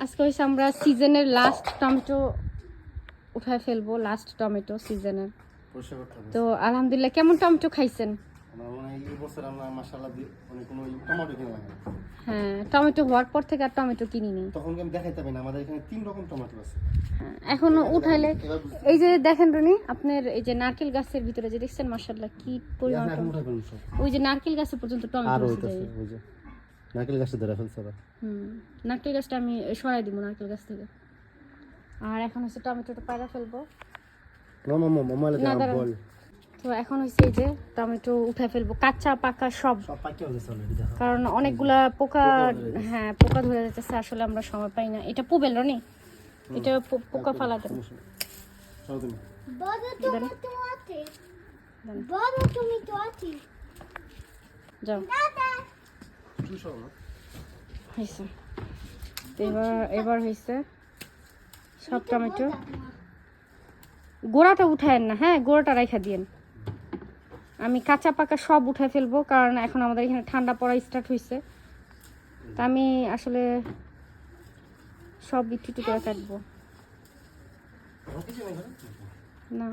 আজকে হয়েছে আমরা সিজনের লাস্ট টমেটো উঠায় ফেলব লাস্ট টমেটো সিজনের তো আলহামদুলিল্লাহ কেমন টমেটো খাইছেন? মনে হয় টমেটো হওয়ার পর থেকে আর টমেটো কিনি নেই তখন আমি দেখাইতে পারি আমাদের এখানে তিন রকম টমেটো আছে। হ্যাঁ, এখনও উঠাইলে এই যে দেখেন রনি আপনার এই যে নারকেল গাছের ভিতরে যে দেখছেন মার্শাল্লাহ কি পরিমাণ ওই যে নারকেল গাছে পর্যন্ত টমেটো যে। নারকেল গাছটা ধরে ফেলছে ওরা হুম নারকেল গাছটা আমি সরাই দিব নারকেল গাছ থেকে। আর এখন হচ্ছে টমেটোটা পায়রা ফেলব। মামা মামা দাঁড়ান। বল। তো এখন হচ্ছে এই যে টমেটো উঠে ফেলব কাঁচা পাকা সব। সব পাকি হয়ে গেছে অলরেডি দেখো। কারণ অনেকগুলা পোকা হ্যাঁ পোকা ধরে যাচ্ছে আসলে আমরা সময় পাই না। এটা পুবেল রনি? এটা পোকা ফালা দেন যাও। এবার এবার হয়েছে। সব টমেটো গোড়াটা উঠায়েন না হ্যাঁ গোড়াটা রেখা দিয়েন। আমি কাঁচা পাকা সব উঠায় ফেলব, কারণ এখন আমাদের এখানে ঠান্ডা পড়া স্টার্ট হয়েছে। তা আমি আসলে সব একটু করে কাটবো? না।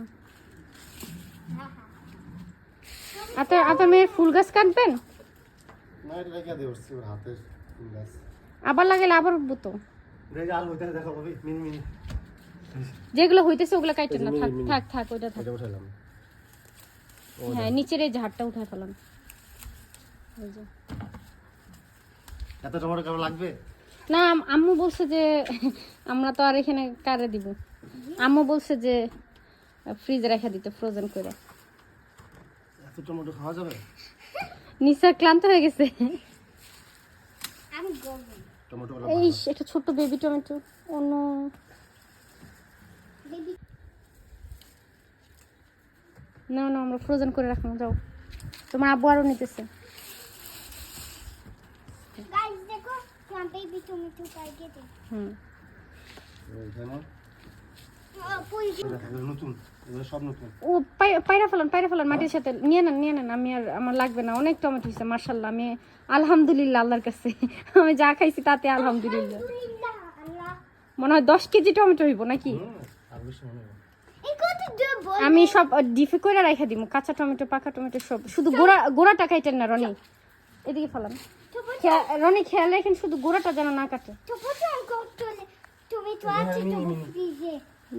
আপনার আপনার মেয়ের ফুল গাছ কাটবেন? না রেখে দিয়ে উঠছি ওর হাতের ফুল আবার লাগালে আবার উঠবো তো। হইতে দেখো মিনি মিনি। যেগুলো হইতেছে ওগুলো কাটেন না থাক। থাক থাক ওইটা থাক। এটা হ্যাঁ নিচের এই ঝাড়টা উঠায় ফেলাম। এই যে। এত টমেটো কারও লাগবে? না আম্মু বলছে যে আমরা তো আর এখানে কারে দিব? আম্মু বলছে যে ফ্রিজে রেখে দিতে ফ্রোজেন করে। এত টমেটো খাওয়া যাবে? নিচে ক্লান্ত হয়ে গেছে। আমি এই একটা ছোট্ট বেবি টমেটো অন্য বেবি না না আমরা ফ্রোজেন করে রাখলাম যাও। তোমার আব্বু আরও নিতেছে। গাইস দেখো হুম পুরি নতুন এগুলো সব নতুন ও পাই- পায়রা ফেলান পায়রা ফেলান মাটির সাথে নিয়ে নেন নিয়ে নেন আমি আর আমার লাগবে না অনেক টমেটো হয়েছে মার্শাল্লাহ আমি আলহামদুলিল্লাহ আল্লাহর কাছে আমি যা খাইছি তাতে আলহামদুলিল্লাহ। মনে হয় দশ কেজি টমেটো হইব নাকি? আমি সব ডিফে করে রাখা দিব কাঁচা টমেটো পাকা টমেটো সব শুধু গোড়া গোড়াটা কাটেন না রনি। এদিকে ফেলান। রনি খেয়াল রাখেন শুধু গোড়াটা যেন না কাটে। তো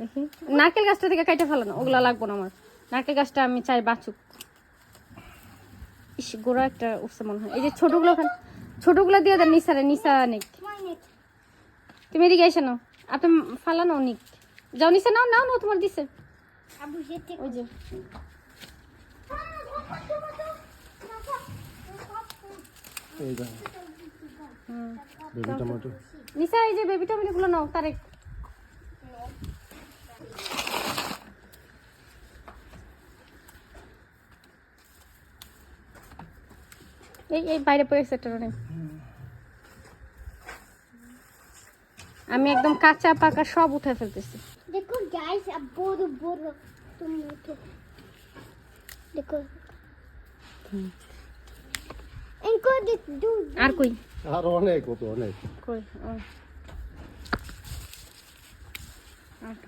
দেখি। নারকেল গাছটা থেকে কাটে ফেলানো ওগুলা লাগবো না আমার। নারকেল গাছটা আমি চাই বাঁচুক। ইস গোড়া একটা উঠছে মনে হয়। এই যে ছোটগুলো ছোটগুলো দিয়ে দেন নিসারে নিসা নেক। মানে তুমি এদিকে এসে নাও। আপনি ফালানো নিক। যাও নিসা নাও নাও নাও তোমার দিছে। আবু ওই যে। নিসা এই যে বেবি টমেটোগুলো নাও তারেক। এই এই বাইরে পড়েছে একটা রনে আমি একদম কাঁচা পাকা সব উঠে ফেলতেছি। দেখো গাইস বড় বড় টমেটো দেখো। ইনকো দিক দু আর কই? আর অনেক কত অনেক। কই?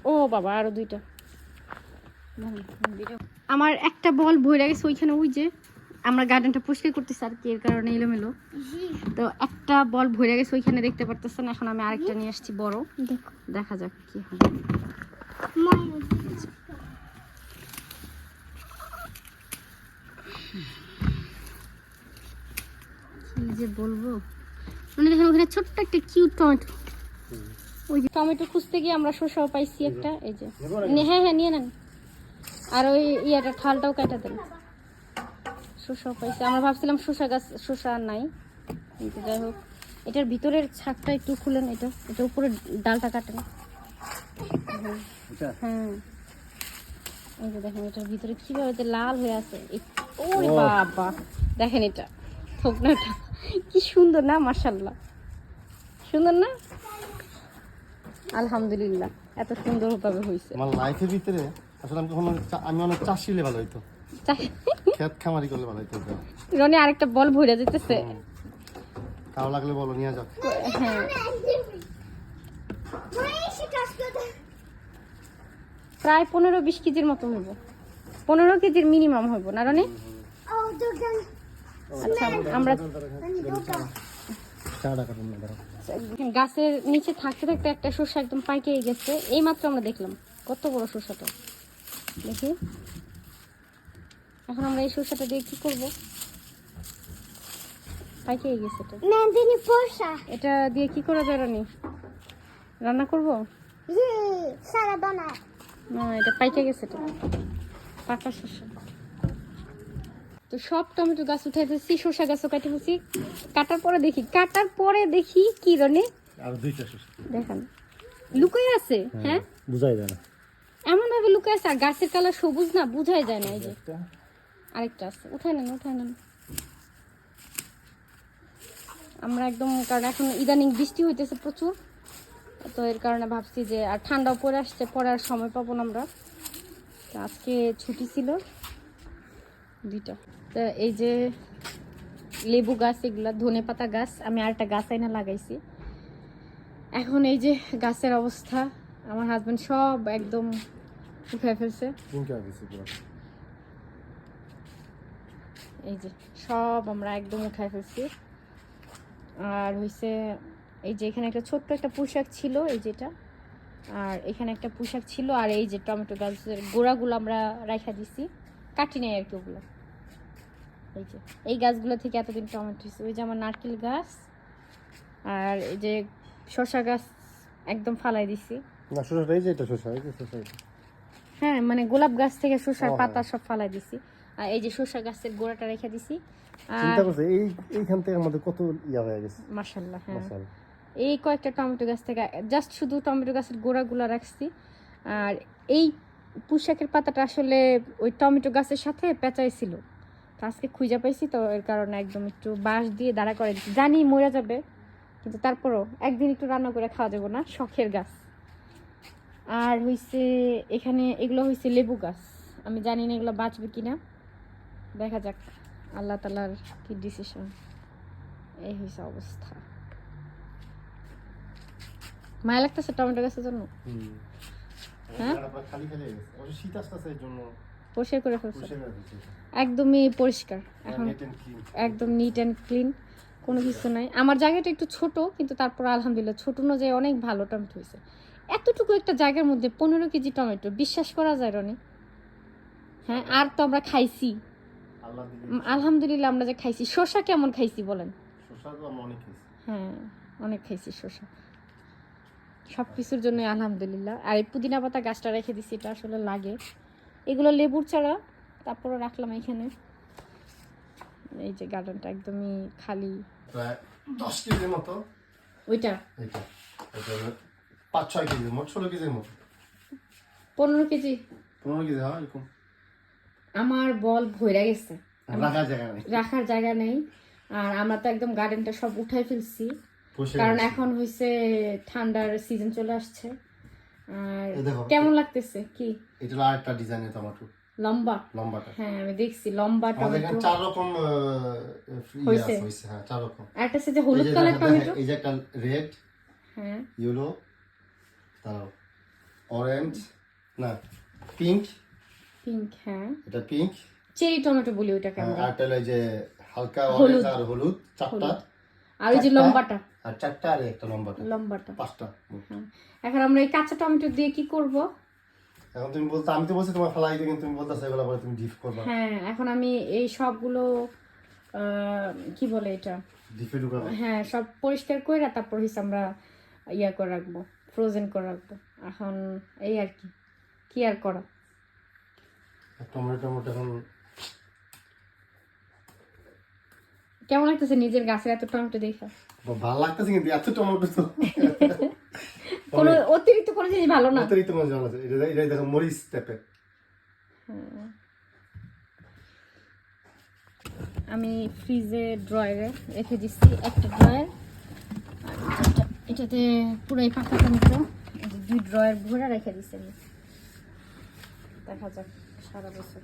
ও। বাবা আরও দুইটা। আমার একটা বল ভরে গেছে ওইখানে ওই যে আমরা গার্ডেনটা পরিষ্কার করতেছি আর কি এর কারণে এলোমেলো। তো একটা বল ভরে গেছে ওইখানে দেখতে পারতেছেন এখন আমি আরেকটা নিয়ে আসছি বড়। দেখা। যাক কি হয়। কি যে বলব? মানে দেখেন ওখানে ছোট্ট একটা কিউট টমেটো ওই যে টমেটো খুঁজতে গিয়ে আমরা শসাও পাইছি একটা এই যে। হ্যাঁ হ্যাঁ নিয়ে নেন। আর ওই ইয়েটা ঠালটাও কেটে দেন। শসাও পাইছি। আমরা ভাবছিলাম শসা গাছ শসা আর নাই। কিন্তু যাই হোক। এটার ভিতরের ছাকটা একটু খুলেন এটা এটা উপরে ডালটা কাটেন। হ্যাঁ। এই যে দেখেন এটার ভিতরে কীভাবে লাল হয়ে আছে। ওরে বাবা। দেখেন এটা থোকনাটা। কি সুন্দর না মার্শাল্লাহ সুন্দর না? আলহামদুলিল্লাহ এত সুন্দরভাবে হয়েছে আমার লাইফের ভিতরে আসলে আমি কখনো আমি অনেক চাষি হলে ভালো হইতো। খেত খামারি করলে ভালো হইতো রনি আরেকটা বল ভরে দিতেছে কারও লাগলে বলো নিয়ে যাও। প্রায় পনেরো বিশ কেজির মতো হইব। পনেরো কেজির মিনিমাম হইব না রনি? আচ্ছা আমরা গাছের নিচে থাকতে থাকতে একটা শসা একদম পাইকে গেছে। এই মাত্র আমরা দেখলাম কত বড় শসাটা দেখি। এখন আমরা এই শসাটা দিয়ে কি করব? পাইকে গেছে এটা Porsche. এটা দিয়ে কি করা যায় রানি? রান্না করব? Yee, Sarabana. না এটা পাইকে গেছে এটা পাকা শসা তো সব টমেটো গাছ উঠে দিচ্ছি শসা গাছও কাটে ফেলছি। কাটার পরে দেখি কাটার পরে দেখি কি রনে? আর দুইটা দেখান। লুকাই আছে হ্যাঁ বুঝাই যায় না। এমন ভাবে লুকাই আছে আর গাছের কালার সবুজ না বুঝাই যায় না এই যে। আরেকটা আছে উঠাই নেন উঠাই নেন। আমরা একদম কারণ এখন ইদানিং বৃষ্টি হইতেছে প্রচুর তো এর কারণে ভাবছি যে আর ঠান্ডাও পরে আসছে পরে আর সময় পাবো না আমরা। আজকে ছুটি ছিল দুইটা। তো এই যে লেবু গাছ এগুলা ধনে পাতা গাছ আমি আরেকটা গাছ আইনা লাগাইছি। এখন এই যে গাছের অবস্থা আমার হাজব্যান্ড সব একদম উঠে ফেলছে। এই যে সব আমরা একদম উঠায় ফেলছি। আর হইছে এই যে এখানে একটা ছোট্ট একটা পোশাক ছিল এই যেটা। আর এখানে একটা পোশাক ছিল আর এই যে টমেটো গাছের গোড়াগুলো আমরা রাখা দিছি। কাটি নেই আর কি ওগুলো। এই যে এই গাছগুলো থেকে এতদিন টমেটো হয়েছে। ওই যে আমার নারকেল গাছ আর এই যে শসা গাছ একদম ফালাই দিছি। না শসাটা এই যে এটা শসা এই যে শসা হ্যাঁ মানে গোলাপ গাছ থেকে শসার পাতা হ্যাঁ। সব ফালাই দিছি। আর এই যে শসা গাছের গোড়াটা রেখে দিছি। চিন্তা করছে এই এইখান থেকে আমাদের কত ইয়া হয়ে গেছে? মাশাল্লাহ হ্যাঁ। এই কয়েকটা টমেটো গাছ থেকে জাস্ট শুধু টমেটো গাছের গোড়াগুলো রাখছি। আর এই পুঁশাকের পাতাটা আসলে ওই টমেটো গাছের সাথে পেঁচাইছিল তো আজকে খুঁজে পাইছি তো এর কারণে একদম একটু বাঁশ দিয়ে দাঁড়া করে জানি মরে যাবে কিন্তু তারপরও একদিন একটু রান্না করে খাওয়া যাব না শখের গাছ। আর হইছে এখানে এগুলো হইছে লেবু গাছ। আমি জানি না এগুলো বাঁচবে কিনা। দেখা যাক আল্লাহ তালার কি ডিসিশন এই হয়েছে অবস্থা। মায়া লাগতেছে টমেটো গাছের জন্য? হ্যাঁ? শীত আসতেছে এর জন্য। পরিষ্কার করে ফেলছে। সেটা। একদমই পরিষ্কার এখন and clean। একদম নিট অ্যান্ড ক্লিন কোনো কিছু নাই। আমার জায়গাটা একটু ছোট কিন্তু তারপর আলহামদুলিল্লাহ ছোট অনুযায়ী অনেক ভালো টমেটো হয়েছে। এতটুকু একটা জায়গার মধ্যে পনেরো কেজি টমেটো বিশ্বাস করা যায় রনি? হ্যাঁ আর তো আমরা খাইছি। আলহামদুলিল্লাহ আমরা যে খাইছি। শসা কেমন খাইছি বলেন? হ্যাঁ অনেক খাইছি শসা। সব কিছুর জন্য আলহামদুলিল্লাহ। আর এই পুদিনা পাতা গাছটা রেখে দিছি এটা আসলে লাগে। এগুলো লেবুর চারা তারপরে রাখলাম এখানে। এই যে গার্ডেনটা একদমই খালি। দশ কেজির মতো। ওইটা? পাঁচ ছয় কেজি মোট ষোলো কেজির মতো। পনেরো কেজি? পনেরো কেজি হয় এরকম। আমার বল ভইরা গেছে। রাখার জায়গা নেই। রাখার জায়গা নেই। আর আমরা তো একদম গার্ডেনটা সব উঠাই ফেলছি। কারণ এখন হয়েছে ঠান্ডার সিজন চলে আসছে। আর কেমন লাগতেছে? কি? এটা আরেকটা ডিজাইনের টমেটো লম্বা? লম্বাটা। হ্যাঁ আমি দেখছি লম্বা টমেটো চার রকম আহ, ইয়ে হ্যাঁ চার রকম। একটা আছে যে হলুদ কালার টমেটো এই যে একটা রেড হ্যাঁ। ইয়েলো তারপর অরেঞ্জ না পিঙ্ক পিঙ্ক হ্যাঁ। এটা পিঙ্ক চেরি টমেটো বলি ওইটাকে আমরা। আর একটা হলো এই যে হালকা হলুদ। অরেঞ্জ আর হলুদ চারটা। আর ওই যে লম্বাটা। আর চারটা আর একটা লম্বাটা। লম্বাটা। পাঁচটা। হ্যাঁ। এখন আমরা এই কাঁচা টমেটো দিয়ে কি করব? এখন তুমি বলতে আমি তো বলছি তোমার ফেলাই দিই কিন্তু তুমি বলতেছো এগুলো পরে তুমি ডিপ করবা। হ্যাঁ এখন আমি এই সবগুলো কি বলে এটা? ডিপে ঢুকাবো। হ্যাঁ সব পরিষ্কার করে তারপর হচ্ছে আমরা ইয়া করে রাখব ফ্রোজেন করে রাখব। এখন এই আর কি কি আর করা? টমেটো টমেটো এখন কেমন লাগতেছে নিজের গাছের এত টমেটো দেখা? ভালো লাগতেছে কিন্তু এত টমেটো তো। কোনো অতিরিক্ত কোনো জিনিস ভালো না? অতিরিক্ত মজা আছে এটা এটা দেখো মরিচ টাইপের। আমি ফ্রিজে ড্রয়ারে রেখে দিচ্ছি একটা ড্রয়ার। এটাতে পুরোই পাকা টমেটো এই দুই ড্রয়ার ভরে রেখে দিচ্ছি আমি। দেখা যাক সারা বছর